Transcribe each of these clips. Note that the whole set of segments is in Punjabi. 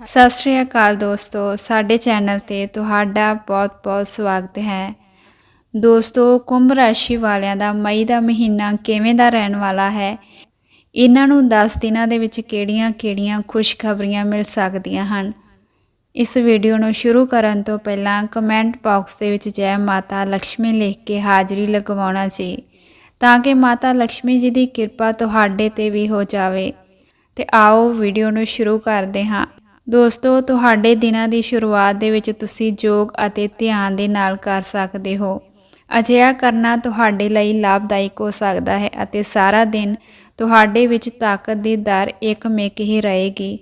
ਸਤਿ ਸ਼੍ਰੀ ਅਕਾਲ ਦੋਸਤੋ, ਸਾਡੇ ਚੈਨਲ ਤੇ ਤੁਹਾਡਾ ਬਹੁਤ-ਬਹੁਤ ਸਵਾਗਤ ਹੈ। ਦੋਸਤੋ, ਕੁੰਭ ਰਾਸ਼ੀ ਵਾਲਿਆਂ ਦਾ ਮਈ ਦਾ ਮਹੀਨਾ ਕਿਵੇਂ ਦਾ ਰਹਿਣ ਵਾਲਾ ਹੈ? ਇਹਨਾਂ ਨੂੰ 10 ਦਿਨਾਂ ਦੇ ਵਿੱਚ ਕਿਹੜੀਆਂ-ਕਿਹੜੀਆਂ ਖੁਸ਼ਖਬਰੀਆਂ ਮਿਲ ਸਕਦੀਆਂ ਹਨ? ਇਸ ਵੀਡੀਓ ਨੂੰ ਸ਼ੁਰੂ ਕਰਨ ਤੋਂ ਪਹਿਲਾਂ ਕਮੈਂਟ ਬਾਕਸ ਦੇ ਵਿੱਚ ਜੈ ਮਾਤਾ ਲక్ష్ਮੀ ਲਿਖ ਕੇ ਹਾਜ਼ਰੀ ਲਗਵਾਉਣਾ ਸੀ, ਤਾਂ ਕਿ ਮਾਤਾ ਲక్ష్ਮੀ ਜੀ ਦੀ ਕਿਰਪਾ ਤੁਹਾਡੇ ਤੇ ਵੀ ਹੋ ਜਾਵੇ। ਤੇ ਆਓ ਵੀਡੀਓ ਨੂੰ ਸ਼ੁਰੂ ਕਰਦੇ ਹਾਂ। ਦੋਸਤੋ, ਤੁਹਾਡੇ ਦਿਨਾਂ ਦੀ ਸ਼ੁਰੂਆਤ ਦੇ ਵਿੱਚ ਤੁਸੀਂ ਯੋਗ ਅਤੇ ਧਿਆਨ ਦੇ ਨਾਲ ਕਰ ਸਕਦੇ ਹੋ। ਅਜਿਹਾ ਕਰਨਾ ਤੁਹਾਡੇ ਲਈ ਲਾਭਦਾਇਕ ਹੋ ਸਕਦਾ ਹੈ ਅਤੇ ਸਾਰਾ ਦਿਨ ਤੁਹਾਡੇ ਵਿੱਚ ਤਾਕਤ ਦੀ ਦਰ ਇੱਕਮਿਕ ਹੀ ਰਹੇਗੀ।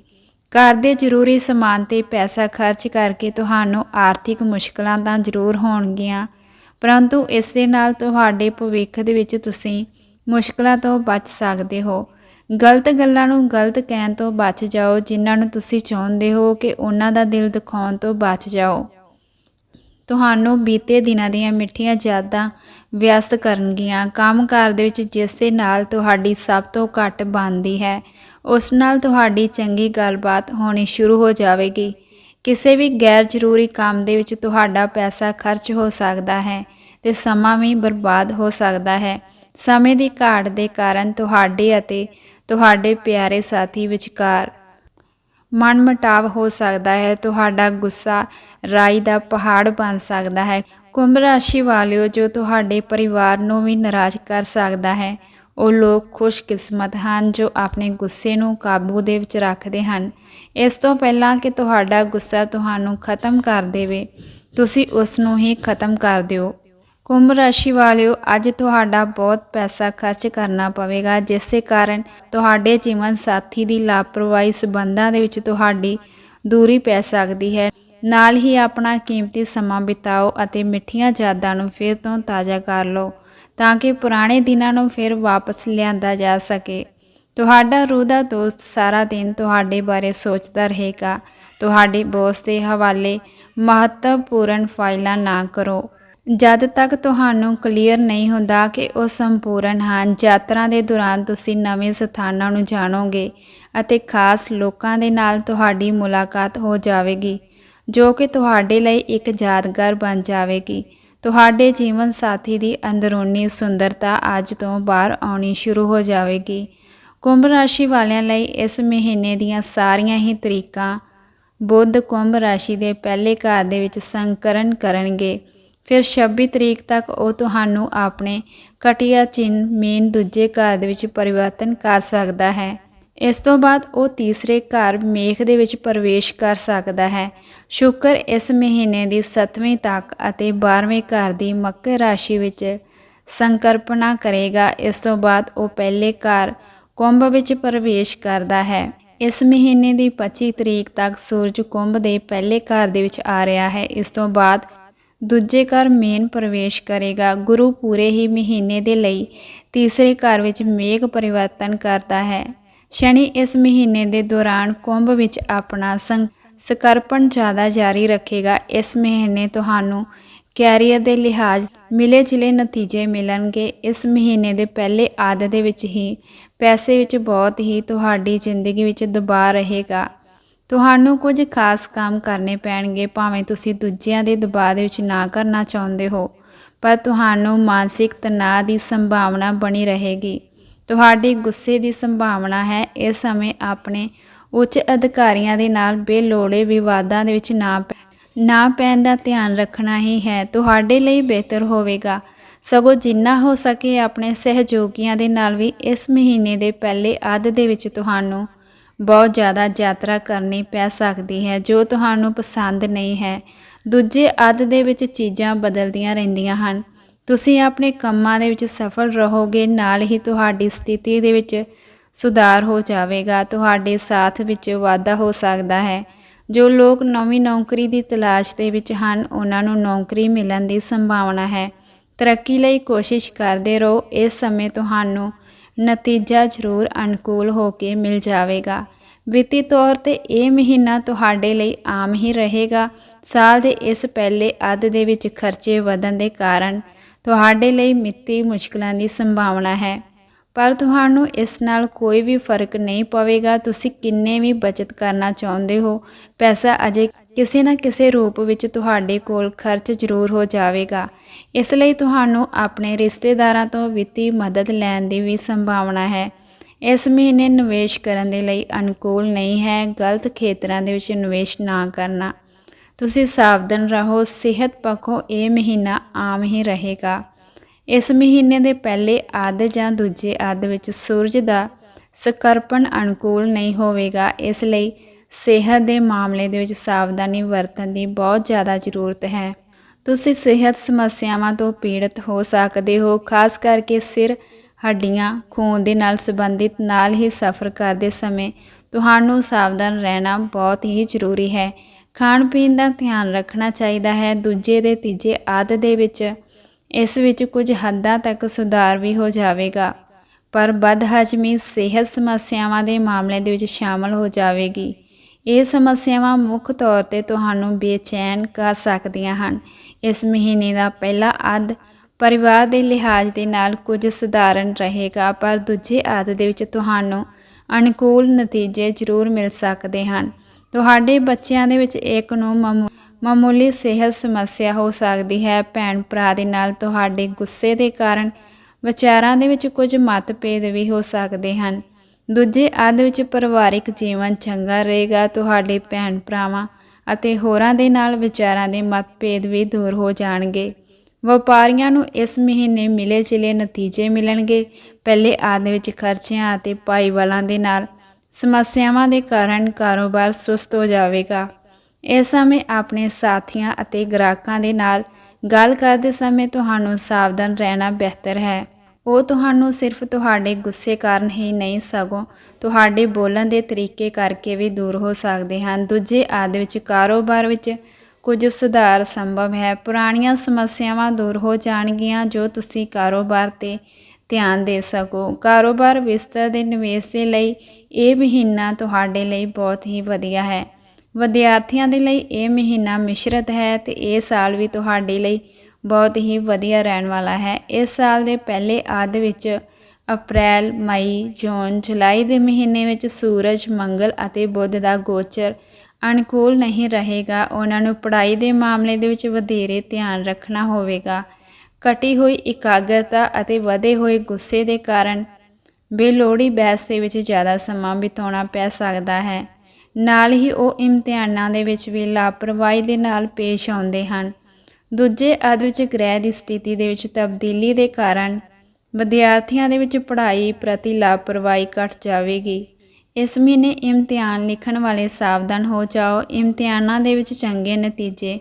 ਘਰ ਦੇ ਜ਼ਰੂਰੀ ਸਮਾਨ ਤੇ ਪੈਸਾ ਖਰਚ ਕਰਕੇ ਤੁਹਾਨੂੰ ਆਰਥਿਕ ਮੁਸ਼ਕਲਾਂ ਤਾਂ ਜ਼ਰੂਰ ਹੋਣਗੀਆਂ, ਪਰੰਤੂ ਇਸ ਦੇ ਨਾਲ ਤੁਹਾਡੇ ਭਵਿੱਖ ਦੇ ਵਿੱਚ ਤੁਸੀਂ ਮੁਸ਼ਕਲਾਂ ਤੋਂ ਬਚ ਸਕਦੇ ਹੋ। ਗਲਤ ਗੱਲਾਂ ਨੂੰ ਗਲਤ ਕਹਿਣ ਤੋਂ ਬਚ ਜਾਓ, ਜਿਨ੍ਹਾਂ ਨੂੰ ਤੁਸੀਂ ਚਾਹੁੰਦੇ ਹੋ ਕਿ ਉਹਨਾਂ ਦਾ ਦਿਲ ਦਿਖਾਉਣ ਤੋਂ ਬਚ ਜਾਓ। ਤੁਹਾਨੂੰ ਬੀਤੇ ਦਿਨਾਂ ਦੀਆਂ ਮਿੱਠੀਆਂ ਯਾਦਾਂ ਵਿਅਸਤ ਕਰਨਗੀਆਂ। ਕੰਮਕਾਰ ਦੇ ਵਿੱਚ ਜਿਸ ਦੇ ਨਾਲ ਤੁਹਾਡੀ ਸਭ ਤੋਂ ਘੱਟ ਬਣਦੀ ਹੈ, ਉਸ ਨਾਲ ਤੁਹਾਡੀ ਚੰਗੀ ਗੱਲਬਾਤ ਹੋਣੀ ਸ਼ੁਰੂ ਹੋ ਜਾਵੇਗੀ। ਕਿਸੇ ਵੀ ਗੈਰ ਜ਼ਰੂਰੀ ਕੰਮ ਦੇ ਵਿੱਚ ਤੁਹਾਡਾ ਪੈਸਾ ਖਰਚ ਹੋ ਸਕਦਾ ਹੈ ਤੇ ਸਮਾਂ ਵੀ ਬਰਬਾਦ ਹੋ ਸਕਦਾ ਹੈ। ਸਮੇਂ ਦੀ ਘਾਟ ਦੇ ਕਾਰਨ ਤੁਹਾਡੇ ਅਤੇ ਤੁਹਾਡੇ ਪਿਆਰੇ ਸਾਥੀ ਵਿਚਕਾਰ ਮਨਮਟਾਵ ਹੋ ਸਕਦਾ ਹੈ। ਤੁਹਾਡਾ ਗੁੱਸਾ ਰਾਈ ਦਾ ਪਹਾੜ ਬਣ ਸਕਦਾ ਹੈ। ਕੁੰਭ ਰਾਸ਼ੀ ਵਾਲਿਓ, ਜੋ ਤੁਹਾਡੇ ਪਰਿਵਾਰ ਨੂੰ ਵੀ ਨਾਰਾਜ਼ ਕਰ ਸਕਦਾ ਹੈ, ਉਹ ਲੋਕ ਖੁਸ਼ਕਿਸਮਤ ਹਨ ਜੋ ਆਪਣੇ ਗੁੱਸੇ ਨੂੰ ਕਾਬੂ ਦੇ ਵਿੱਚ ਰੱਖਦੇ ਹਨ। ਇਸ ਤੋਂ ਪਹਿਲਾਂ ਕਿ ਤੁਹਾਡਾ ਗੁੱਸਾ ਤੁਹਾਨੂੰ ਖਤਮ ਕਰ ਦੇਵੇ, ਤੁਸੀਂ ਉਸ ਨੂੰ ਹੀ ਖਤਮ ਕਰ ਦਿਓ। ਕੁੰਭ ਰਾਸ਼ੀ ਵਾਲਿਓ, ਅੱਜ ਤੁਹਾਡਾ ਬਹੁਤ ਪੈਸਾ ਖਰਚ ਕਰਨਾ ਪਵੇਗਾ ਜਿਸ ਦੇ ਕਾਰਨ ਤੁਹਾਡੇ ਜੀਵਨ ਸਾਥੀ ਦੀ ਲਾਪਰਵਾਹੀ ਸਬੰਧਾਂ ਦੇ ਵਿੱਚ ਤੁਹਾਡੀ ਦੂਰੀ ਪੈ ਸਕਦੀ ਹੈ। ਨਾਲ ਹੀ ਆਪਣਾ ਕੀਮਤੀ ਸਮਾਂ ਬਿਤਾਓ ਅਤੇ ਮਿੱਠੀਆਂ ਯਾਦਾਂ ਨੂੰ ਫਿਰ ਤੋਂ ਤਾਜ਼ਾ ਕਰ ਲਓ, ਤਾਂ ਕਿ ਪੁਰਾਣੇ ਦਿਨਾਂ ਨੂੰ ਫਿਰ ਵਾਪਸ ਲਿਆਂਦਾ ਜਾ ਸਕੇ। ਤੁਹਾਡਾ ਰੂਹ ਦਾ ਦੋਸਤ ਸਾਰਾ ਦਿਨ ਤੁਹਾਡੇ ਬਾਰੇ ਸੋਚਦਾ ਰਹੇਗਾ। ਤੁਹਾਡੇ ਬੌਸ ਦੇ ਹਵਾਲੇ ਮਹੱਤਵਪੂਰਨ ਫਾਈਲਾਂ ਨਾ ਕਰੋ। ਜਦ ਤੱਕ ਤੁਹਾਨੂੰ ਕਲੀਅਰ ਨਹੀਂ ਹੁੰਦਾ ਕਿ ਉਹ ਸੰਪੂਰਨ ਹਨ, ਯਾਤਰਾ ਦੇ ਦੌਰਾਨ ਤੁਸੀਂ ਨਵੇਂ ਸਥਾਨਾਂ ਨੂੰ ਜਾਣੋਗੇ ਅਤੇ ਖਾਸ ਲੋਕਾਂ ਦੇ ਨਾਲ ਤੁਹਾਡੀ ਮੁਲਾਕਾਤ ਹੋ ਜਾਵੇਗੀ, ਜੋ ਕਿ ਤੁਹਾਡੇ ਲਈ ਇੱਕ ਯਾਦਗਾਰ ਬਣ ਜਾਵੇਗੀ। ਤੁਹਾਡੇ ਜੀਵਨ ਸਾਥੀ ਦੀ ਅੰਦਰੂਨੀ ਸੁੰਦਰਤਾ ਅੱਜ ਤੋਂ ਬਾਹਰ ਆਉਣੀ ਸ਼ੁਰੂ ਹੋ ਜਾਵੇਗੀ। ਕੁੰਭ ਰਾਸ਼ੀ ਵਾਲਿਆਂ ਲਈ ਇਸ ਮਹੀਨੇ ਦੀਆਂ ਸਾਰੀਆਂ ਹੀ ਤਰੀਕਾਂ ਬੁੱਧ ਕੁੰਭ ਰਾਸ਼ੀ ਦੇ ਪਹਿਲੇ ਘਰ ਦੇ ਵਿੱਚ ਸੰਕਰਨ ਕਰਨਗੇ। ਫਿਰ 26 ਤਰੀਕ ਤੱਕ ਉਹ ਤੁਹਾਨੂੰ ਆਪਣੇ ਕਟਿਆ ਚਿੰਨ ਮੇਨ ਦੂਜੇ ਘਰ ਦੇ ਵਿੱਚ ਪਰਿਵਰਤਨ ਕਰ ਸਕਦਾ ਹੈ। ਇਸ ਤੋਂ ਬਾਅਦ ਉਹ ਤੀਸਰੇ ਘਰ ਮੇਖ ਦੇ ਵਿੱਚ ਪ੍ਰਵੇਸ਼ ਕਰ ਸਕਦਾ ਹੈ। ਸ਼ੁਕਰ ਇਸ ਮਹੀਨੇ ਦੀ 7ਵੀਂ ਤੱਕ ਅਤੇ 12ਵੇਂ ਘਰ ਦੀ ਮਕਰ ਰਾਸ਼ੀ ਵਿੱਚ ਸੰਕਰਪਣਾ ਕਰੇਗਾ। ਇਸ ਤੋਂ ਬਾਅਦ ਉਹ ਪਹਿਲੇ ਘਰ ਕੁੰਭ ਵਿੱਚ ਪ੍ਰਵੇਸ਼ ਕਰਦਾ ਹੈ। ਇਸ ਮਹੀਨੇ ਦੀ 25 ਤਰੀਕ ਤੱਕ ਸੂਰਜ ਕੁੰਭ ਦੇ ਪਹਿਲੇ ਘਰ ਦੇ ਵਿੱਚ ਆ ਰਿਹਾ ਹੈ। ਇਸ ਤੋਂ ਬਾਅਦ ਦੂਜੇ ਘਰ ਮੇਨ ਪ੍ਰਵੇਸ਼ ਕਰੇਗਾ। ਗੁਰੂ ਪੂਰੇ ਹੀ ਮਹੀਨੇ ਦੇ ਲਈ ਤੀਸਰੇ ਘਰ ਵਿੱਚ ਮੇਘ ਪਰਿਵਰਤਨ ਕਰਦਾ ਹੈ। ਸ਼ਨੀ ਇਸ ਮਹੀਨੇ ਦੇ ਦੌਰਾਨ ਕੁੰਭ ਵਿੱਚ ਆਪਣਾ ਸਕਰਪਣ ਜ਼ਿਆਦਾ ਜਾਰੀ ਰੱਖੇਗਾ। ਇਸ ਮਹੀਨੇ ਤੁਹਾਨੂੰ ਕੈਰੀਅਰ ਦੇ ਲਿਹਾਜ਼ ਮਿਲੇ ਜਿਲੇ ਨਤੀਜੇ ਮਿਲਣਗੇ। ਇਸ ਮਹੀਨੇ ਦੇ ਪਹਿਲੇ ਆਦ ਦੇ ਵਿੱਚ ਹੀ ਪੈਸੇ ਵਿੱਚ ਬਹੁਤ ਹੀ ਤੁਹਾਡੀ ਜ਼ਿੰਦਗੀ ਵਿੱਚ ਦਬਾਅ ਰਹੇਗਾ। ਤੁਹਾਨੂੰ ਕੁਝ ਖਾਸ ਕੰਮ ਕਰਨੇ ਪੈਣਗੇ, ਭਾਵੇਂ ਤੁਸੀਂ ਦੂਜਿਆਂ ਦੇ ਦਬਾਅ ਦੇ ਵਿੱਚ ਨਾ ਕਰਨਾ ਚਾਹੁੰਦੇ ਹੋ, ਪਰ ਤੁਹਾਨੂੰ ਮਾਨਸਿਕ ਤਣਾਅ ਦੀ ਸੰਭਾਵਨਾ ਬਣੀ ਰਹੇਗੀ। ਤੁਹਾਡੇ ਗੁੱਸੇ ਦੀ ਸੰਭਾਵਨਾ ਹੈ ਇਸ ਸਮੇਂ ਆਪਣੇ ਉੱਚ ਅਧਿਕਾਰੀਆਂ ਦੇ ਨਾਲ ਬੇਲੋੜੇ ਵਿਵਾਦਾਂ ਦੇ ਵਿੱਚ ਨਾ ਨਾ ਪੈਣ ਦਾ ਧਿਆਨ ਰੱਖਣਾ ਹੀ ਹੈ। ਤੁਹਾਡੇ ਲਈ ਬਿਹਤਰ ਹੋਵੇਗਾ। ਸਗੋਂ ਜਿੰਨਾ ਹੋ ਸਕੇ ਆਪਣੇ ਸਹਿਯੋਗੀਆਂ ਦੇ ਨਾਲ ਵੀ ਇਸ ਮਹੀਨੇ ਦੇ ਪਹਿਲੇ ਅੱਧ ਦੇ ਵਿੱਚ ਤੁਹਾਨੂੰ ਬਹੁਤ ਜ਼ਿਆਦਾ ਯਾਤਰਾ ਕਰਨੀ ਪੈ ਸਕਦੀ ਹੈ, ਜੋ ਤੁਹਾਨੂੰ ਪਸੰਦ ਨਹੀਂ ਹੈ। ਦੂਜੇ ਅੱਧ ਦੇ ਵਿੱਚ ਚੀਜ਼ਾਂ ਬਦਲਦੀਆਂ ਰਹਿੰਦੀਆਂ ਹਨ। ਤੁਸੀਂ ਆਪਣੇ ਕੰਮਾਂ ਦੇ ਵਿੱਚ ਸਫਲ ਰਹੋਗੇ, ਨਾਲ ਹੀ ਤੁਹਾਡੀ ਸਥਿਤੀ ਦੇ ਵਿੱਚ ਸੁਧਾਰ ਹੋ ਜਾਵੇਗਾ। ਤੁਹਾਡੇ ਸਾਥ ਵਿੱਚ ਵਾਧਾ ਹੋ ਸਕਦਾ ਹੈ। ਜੋ ਲੋਕ ਨਵੀਂ ਨੌਕਰੀ ਦੀ ਤਲਾਸ਼ ਦੇ ਵਿੱਚ ਹਨ, ਉਹਨਾਂ ਨੂੰ ਨੌਕਰੀ ਮਿਲਣ ਦੀ ਸੰਭਾਵਨਾ ਹੈ। ਤਰੱਕੀ ਲਈ ਕੋਸ਼ਿਸ਼ ਕਰਦੇ ਰਹੋ। ਇਸ ਸਮੇਂ ਤੁਹਾਨੂੰ ਨਤੀਜਾ ਜ਼ਰੂਰ ਅਨੁਕੂਲ ਹੋ ਕੇ ਮਿਲ ਜਾਵੇਗਾ। ਵਿੱਤੀ ਤੌਰ ਤੇ ਇਹ ਮਹੀਨਾ ਤੁਹਾਡੇ ਲਈ ਆਮ ਹੀ ਰਹੇਗਾ। ਸਾਲ ਦੇ ਇਸ ਪਹਿਲੇ ਅੱਧ ਦੇ ਵਿੱਚ ਖਰਚੇ ਵਧਣ ਦੇ ਕਾਰਨ ਤੁਹਾਡੇ ਲਈ ਮਿੱਤੀ ਮੁਸ਼ਕਲਾਂ ਦੀ ਸੰਭਾਵਨਾ ਹੈ। ਪਰ ਤੁਹਾਨੂੰ ਇਸ ਨਾਲ ਕੋਈ ਵੀ ਫ਼ਰਕ ਨਹੀਂ ਪਵੇਗਾ। ਤੁਸੀਂ ਕਿੰਨੇ ਵੀ ਬਚਤ ਕਰਨਾ ਚਾਹੁੰਦੇ ਹੋ? ਪੈਸਾ ਅਜੇ ਕਿਸੇ ਨਾ ਕਿਸੇ ਰੂਪ ਵਿੱਚ ਤੁਹਾਡੇ ਕੋਲ ਖਰਚ ਜ਼ਰੂਰ ਹੋ ਜਾਵੇਗਾ। ਇਸ ਲਈ ਤੁਹਾਨੂੰ ਆਪਣੇ ਰਿਸ਼ਤੇਦਾਰਾਂ ਤੋਂ ਵਿੱਤੀ ਮਦਦ ਲੈਣ ਦੀ ਵੀ ਸੰਭਾਵਨਾ ਹੈ। ਇਸ ਮਹੀਨੇ ਨਿਵੇਸ਼ ਕਰਨ ਦੇ ਲਈ ਅਨੁਕੂਲ ਨਹੀਂ ਹੈ। ਗਲਤ ਖੇਤਰਾਂ ਦੇ ਵਿੱਚ ਨਿਵੇਸ਼ ਨਾ ਕਰਨਾ। ਤੁਸੀਂ ਸਾਵਧਾਨ ਰਹੋ। ਸਿਹਤ ਪੱਖੋਂ ਇਹ ਮਹੀਨਾ ਆਮ ਹੀ ਰਹੇਗਾ। ਇਸ ਮਹੀਨੇ ਦੇ ਪਹਿਲੇ ਅੱਧ ਜਾਂ ਦੂਜੇ ਅੱਧ ਵਿੱਚ ਸੂਰਜ ਦਾ ਸਕਰਪਣ ਅਨੁਕੂਲ ਨਹੀਂ ਹੋਵੇਗਾ। ਇਸ ਲਈ ਸਿਹਤ ਦੇ ਮਾਮਲੇ ਦੇ ਵਿੱਚ ਸਾਵਧਾਨੀ ਵਰਤਣ ਦੀ ਬਹੁਤ ਜ਼ਿਆਦਾ ਜ਼ਰੂਰਤ ਹੈ। ਤੁਸੀਂ ਸਿਹਤ ਸਮੱਸਿਆਵਾਂ ਤੋਂ ਪੀੜਤ ਹੋ ਸਕਦੇ ਹੋ, ਖਾਸ ਕਰਕੇ ਸਿਰ, ਹੱਡੀਆਂ, ਖੂਨ ਦੇ ਨਾਲ ਸੰਬੰਧਿਤ ਨਾਲ ਹੀ ਸਫ਼ਰ ਕਰਦੇ ਸਮੇਂ। ਤੁਹਾਨੂੰ ਸਾਵਧਾਨ ਰਹਿਣਾ ਬਹੁਤ ਹੀ ਜ਼ਰੂਰੀ ਹੈ। ਖਾਣ ਪੀਣ ਦਾ ਧਿਆਨ ਰੱਖਣਾ ਚਾਹੀਦਾ ਹੈ। ਦੂਜੇ ਦੇ ਤੀਜੇ ਅੱਧ ਦੇ ਵਿੱਚ ਇਸ ਵਿੱਚ ਕੁਝ ਹੱਦਾਂ ਤੱਕ ਸੁਧਾਰ ਵੀ ਹੋ ਜਾਵੇਗਾ। ਪਰ ਬਦਹਜ਼ਮੀ ਸਿਹਤ ਸਮੱਸਿਆਵਾਂ ਦੇ ਮਾਮਲੇ ਦੇ ਵਿੱਚ ਸ਼ਾਮਲ ਹੋ ਜਾਵੇਗੀ। ਇਹ ਸਮੱਸਿਆਵਾਂ ਮੁੱਖ ਤੌਰ ਤੇ ਤੁਹਾਨੂੰ ਬੇਚੈਨ ਕਰ ਸਕਦੀਆਂ ਹਨ। ਇਸ ਮਹੀਨੇ ਦਾ ਪਹਿਲਾ ਅੱਧ ਪਰਿਵਾਰ ਦੇ ਲਿਹਾਜ਼ ਦੇ ਨਾਲ ਕੁਝ ਸਧਾਰਨ ਰਹੇਗਾ, ਪਰ ਦੂਜੇ ਅੱਧ ਦੇ ਵਿੱਚ ਤੁਹਾਨੂੰ ਅਨੁਕੂਲ ਨਤੀਜੇ ਜ਼ਰੂਰ ਮਿਲ ਸਕਦੇ ਹਨ। ਤੁਹਾਡੇ ਬੱਚਿਆਂ ਦੇ ਵਿੱਚ ਇੱਕ ਨੂੰ ਮਾਮੂ- ਮਾਮੂਲੀ ਸਿਹਤ ਸਮੱਸਿਆ ਹੋ ਸਕਦੀ ਹੈ। ਭੈਣ ਭਰਾ ਦੇ ਨਾਲ ਤੁਹਾਡੇ ਗੁੱਸੇ ਦੇ ਕਾਰਨ ਵਿਚਾਰਾਂ ਦੇ ਵਿੱਚ ਕੁਝ ਮਤਭੇਦ ਵੀ ਹੋ ਸਕਦੇ ਹਨ। ਦੂਜੇ ਅੱਧ ਵਿੱਚ ਪਰਿਵਾਰਿਕ ਜੀਵਨ ਚੰਗਾ ਰਹੇਗਾ, ਤੁਹਾਡੇ ਭੈਣ ਭਰਾਵਾਂ ਅਤੇ ਹੋਰਾਂ ਦੇ ਨਾਲ ਵਿਚਾਰਾਂ ਦੇ ਮਤਭੇਦ ਵੀ ਦੂਰ ਹੋ ਜਾਣਗੇ। ਵਪਾਰੀਆਂ ਨੂੰ ਇਸ ਮਹੀਨੇ ਮਿਲੇ ਜਿਲੇ ਨਤੀਜੇ ਮਿਲਣਗੇ। ਪਹਿਲੇ ਅੱਧ ਵਿੱਚ ਖਰਚਿਆਂ ਅਤੇ ਭਾਈਵਾਲਾਂ ਦੇ ਨਾਲ ਸਮੱਸਿਆਵਾਂ ਦੇ ਕਾਰਨ ਕਾਰੋਬਾਰ ਸੁਸਤ ਹੋ ਜਾਵੇਗਾ। ਇਸ ਸਮੇਂ ਆਪਣੇ ਸਾਥੀਆਂ ਅਤੇ ਗ੍ਰਾਹਕਾਂ ਦੇ ਨਾਲ ਗੱਲ ਕਰਦੇ ਸਮੇਂ ਤੁਹਾਨੂੰ ਸਾਵਧਾਨ ਰਹਿਣਾ ਬਿਹਤਰ ਹੈ। ਉਹ ਤੁਹਾਨੂੰ ਸਿਰਫ ਤੁਹਾਡੇ ਗੁੱਸੇ ਕਾਰਨ ਹੀ ਨਹੀਂ, ਸਗੋਂ ਤੁਹਾਡੇ ਬੋਲਣ ਦੇ ਤਰੀਕੇ ਕਰਕੇ ਵੀ ਦੂਰ ਹੋ ਸਕਦੇ ਹਨ। ਦੂਜੇ ਆਦ ਵਿੱਚ ਕਾਰੋਬਾਰ ਵਿੱਚ ਕੁਝ ਸੁਧਾਰ ਸੰਭਵ ਹੈ। ਪੁਰਾਣੀਆਂ ਸਮੱਸਿਆਵਾਂ ਦੂਰ ਹੋ ਜਾਣਗੀਆਂ ਜੋ ਤੁਸੀਂ ਕਾਰੋਬਾਰ ਤੇ ਧਿਆਨ ਦੇ ਸਕੋ। ਕਾਰੋਬਾਰ ਵਿਸਤਰ ਦੇ ਨਿਵੇਸ਼ ਦੇ ਲਈ ਇਹ ਮਹੀਨਾ ਤੁਹਾਡੇ ਲਈ ਬਹੁਤ ਹੀ ਵਧੀਆ ਹੈ। ਵਿਦਿਆਰਥੀਆਂ ਦੇ ਲਈ ਇਹ ਮਹੀਨਾ ਮਿਸ਼ਰਤ ਹੈ ਤੇ ਇਹ ਸਾਲ ਵੀ ਤੁਹਾਡੇ ਲਈ ਬਹੁਤ ਹੀ ਵਧੀਆ ਰਹਿਣ ਵਾਲਾ ਹੈ। ਇਸ ਸਾਲ ਦੇ ਪਹਿਲੇ ਅੱਧ ਵਿੱਚ ਅਪ੍ਰੈਲ, ਮਈ, ਜੂਨ, ਜੁਲਾਈ ਦੇ ਮਹੀਨੇ ਵਿੱਚ ਸੂਰਜ, ਮੰਗਲ ਅਤੇ ਬੁੱਧ ਦਾ ਗੋਚਰ ਅਨੁਕੂਲ ਨਹੀਂ ਰਹੇਗਾ। ਉਹਨਾਂ ਨੂੰ ਪੜ੍ਹਾਈ ਦੇ ਮਾਮਲੇ ਦੇ ਵਿੱਚ ਵਧੇਰੇ ਧਿਆਨ ਰੱਖਣਾ ਹੋਵੇਗਾ। ਘਟੀ ਹੋਈ ਇਕਾਗਰਤਾ ਅਤੇ ਵਧੇ ਹੋਏ ਗੁੱਸੇ ਦੇ ਕਾਰਨ ਬੇਲੋੜੀ ਬਹਿਸ ਦੇ ਵਿੱਚ ਜ਼ਿਆਦਾ ਸਮਾਂ ਬਿਤਾਉਣਾ ਪੈ ਸਕਦਾ ਹੈ। ਨਾਲ ਹੀ ਉਹ ਇਮਤਿਹਾਨਾਂ ਦੇ ਵਿੱਚ ਵੀ ਲਾਪਰਵਾਹੀ ਦੇ ਨਾਲ ਪੇਸ਼ ਆਉਂਦੇ ਹਨ। ਦੂਜੇ ਅੱਧ ਵਿੱਚ ਗ੍ਰਹਿ ਦੀ ਸਥਿਤੀ ਦੇ ਵਿੱਚ ਤਬਦੀਲੀ ਦੇ ਕਾਰਨ ਵਿਦਿਆਰਥੀਆਂ ਦੇ ਵਿੱਚ ਪੜ੍ਹਾਈ ਪ੍ਰਤੀ ਲਾਪਰਵਾਹੀ ਘਟ ਜਾਵੇਗੀ। ਇਸ ਮਹੀਨੇ ਇਮਤਿਹਾਨ ਲਿਖਣ ਵਾਲੇ ਸਾਵਧਾਨ ਹੋ ਜਾਓ। ਇਮਤਿਹਾਨਾਂ ਦੇ ਵਿੱਚ ਚੰਗੇ ਨਤੀਜੇ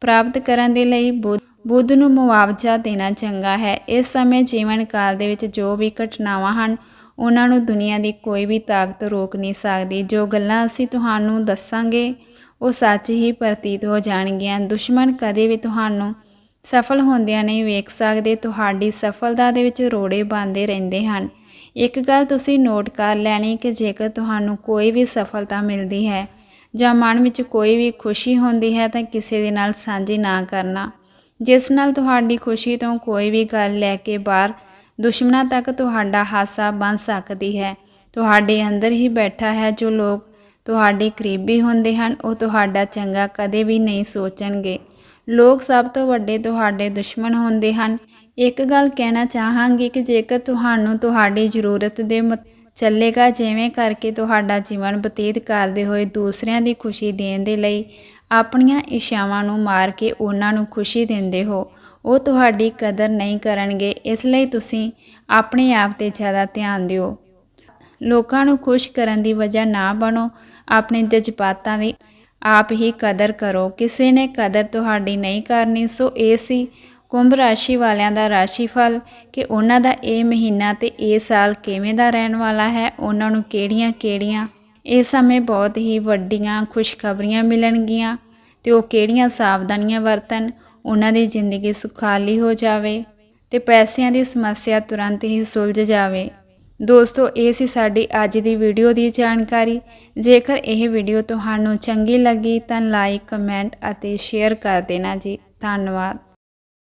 ਪ੍ਰਾਪਤ ਕਰਨ ਦੇ ਲਈ ਬੁੱਧ ਬੁੱਧ ਨੂੰ ਮੁਆਵਜ਼ਾ ਦੇਣਾ ਚੰਗਾ ਹੈ। ਇਸ ਸਮੇਂ ਜੀਵਨ ਕਾਲ ਦੇ ਵਿੱਚ ਜੋ ਵੀ ਘਟਨਾਵਾਂ ਹਨ, ਉਹਨਾਂ ਨੂੰ ਦੁਨੀਆ ਦੀ ਕੋਈ ਵੀ ਤਾਕਤ ਰੋਕ ਨਹੀਂ ਸਕਦੀ। ਜੋ ਗੱਲਾਂ ਅਸੀਂ ਤੁਹਾਨੂੰ ਦੱਸਾਂਗੇ ਉਹ ਸੱਚ ਹੀ ਪ੍ਰਤੀਤ ਹੋ ਜਾਣਗੀਆਂ। ਦੁਸ਼ਮਣ ਕਦੇ ਵੀ ਤੁਹਾਨੂੰ ਸਫਲ ਹੁੰਦਿਆਂ ਨਹੀਂ ਵੇਖ ਸਕਦੇ। ਤੁਹਾਡੀ ਸਫਲਤਾ ਦੇ ਵਿੱਚ ਰੋੜੇ ਬੰਦੇ ਰਹਿੰਦੇ ਹਨ। ਇੱਕ ਗੱਲ ਤੁਸੀਂ ਨੋਟ ਕਰ ਲੈਣੀ ਕਿ ਜੇਕਰ ਤੁਹਾਨੂੰ ਕੋਈ ਵੀ ਸਫਲਤਾ ਮਿਲਦੀ ਹੈ ਜਾਂ ਮਨ ਵਿੱਚ ਕੋਈ ਵੀ ਖੁਸ਼ੀ ਹੁੰਦੀ ਹੈ ਤਾਂ ਕਿਸੇ ਦੇ ਨਾਲ ਸਾਂਝੀ ਨਾ ਕਰਨਾ। ਜਿਸ ਨਾਲ ਤੁਹਾਡੀ ਖੁਸ਼ੀ ਤੋਂ ਕੋਈ ਵੀ ਗੱਲ ਲੈ ਕੇ ਬਾਹਰ ਦੁਸ਼ਮਣਾਂ ਤੱਕ ਤੁਹਾਡਾ ਹਾਸਾ ਬਣ ਸਕਦੀ ਹੈ। ਤੁਹਾਡੇ ਅੰਦਰ ਹੀ ਬੈਠਾ ਹੈ ਜੋ ਲੋਕ ਤੁਹਾਡੇ ਕਰੀਬੀ ਹੁੰਦੇ ਹਨ, ਉਹ ਤੁਹਾਡਾ ਚੰਗਾ ਕਦੇ ਵੀ ਨਹੀਂ ਸੋਚਣਗੇ। ਲੋਕ ਸਭ ਤੋਂ ਵੱਡੇ ਤੁਹਾਡੇ ਦੁਸ਼ਮਣ ਹੁੰਦੇ ਹਨ। ਇੱਕ ਗੱਲ ਕਹਿਣਾ ਚਾਹਾਂਗੀ ਕਿ ਜੇਕਰ ਤੁਹਾਨੂੰ ਤੁਹਾਡੀ ਜ਼ਰੂਰਤ ਦੇ ਮੁਤ- ਚੱਲੇਗਾ, ਜਿਵੇਂ ਕਰਕੇ ਤੁਹਾਡਾ ਜੀਵਨ ਬਤੀਤ ਕਰਦੇ ਹੋਏ ਦੂਸਰਿਆਂ ਦੀ ਖੁਸ਼ੀ ਦੇਣ ਦੇ ਲਈ ਆਪਣੀਆਂ ਇਸ਼ਾਵਾਂ ਨੂੰ ਮਾਰ ਕੇ ਉਹਨਾਂ ਨੂੰ ਖੁਸ਼ੀ ਦਿੰਦੇ ਹੋ, ਉਹ ਤੁਹਾਡੀ ਕਦਰ ਨਹੀਂ ਕਰਨਗੇ। ਇਸ ਲਈ ਤੁਸੀਂ ਆਪਣੇ ਆਪ ਤੇ ਜ਼ਿਆਦਾ ਧਿਆਨ ਦਿਓ। ਲੋਕਾਂ ਨੂੰ ਖੁਸ਼ ਕਰਨ ਦੀ ਵਜ੍ਹਾ ਨਾ ਬਣੋ। ਆਪਣੇ ਜਜ਼ਬਾਤਾਂ ਦੀ ਆਪ ਹੀ ਕਦਰ ਕਰੋ। ਕਿਸੇ ਨੇ ਕਦਰ ਤੁਹਾਡੀ ਨਹੀਂ ਕਰਨੀ, ਸੋ ਇਹ ਸੀ ਕੁੰਭ ਰਾਸ਼ੀ ਵਾਲਿਆਂ ਦਾ ਰਾਸ਼ੀਫਲ ਕਿ ਉਹਨਾਂ ਦਾ ਇਹ ਮਹੀਨਾ ਤੇ ਇਹ ਸਾਲ ਕਿਵੇਂ ਦਾ ਰਹਿਣ ਵਾਲਾ ਹੈ, ਉਹਨਾਂ ਨੂੰ ਕਿਹੜੀਆਂ-ਕਿਹੜੀਆਂ ਇਸ ਸਮੇਂ ਬਹੁਤ ਹੀ ਵੱਡੀਆਂ ਖੁਸ਼ਖਬਰੀਆਂ ਮਿਲਣਗੀਆਂ ਤੇ ਉਹ ਕਿਹੜੀਆਂ ਸਾਵਧਾਨੀਆਂ ਵਰਤਣ, ਉਹਨਾਂ ਦੀ ਜ਼ਿੰਦਗੀ ਸੁਖਾਲੀ ਹੋ ਜਾਵੇ ਤੇ ਪੈਸਿਆਂ ਦੀ ਸਮੱਸਿਆ ਤੁਰੰਤ ਹੀ ਸੁਲਝ ਜਾਵੇ। ਦੋਸਤੋ, ਇਹ ਸੀ ਸਾਡੀ ਅੱਜ ਦੀ ਵੀਡੀਓ ਦੀ ਜਾਣਕਾਰੀ। ਜੇਕਰ ਇਹ ਵੀਡੀਓ ਤੁਹਾਨੂੰ ਚੰਗੀ ਲੱਗੀ, ਤਾਂ ਲਾਈਕ ਕਮੈਂਟ ਅਤੇ ਸ਼ੇਅਰ ਕਰ ਦੇਣਾ ਜੀ। ਧੰਨਵਾਦ।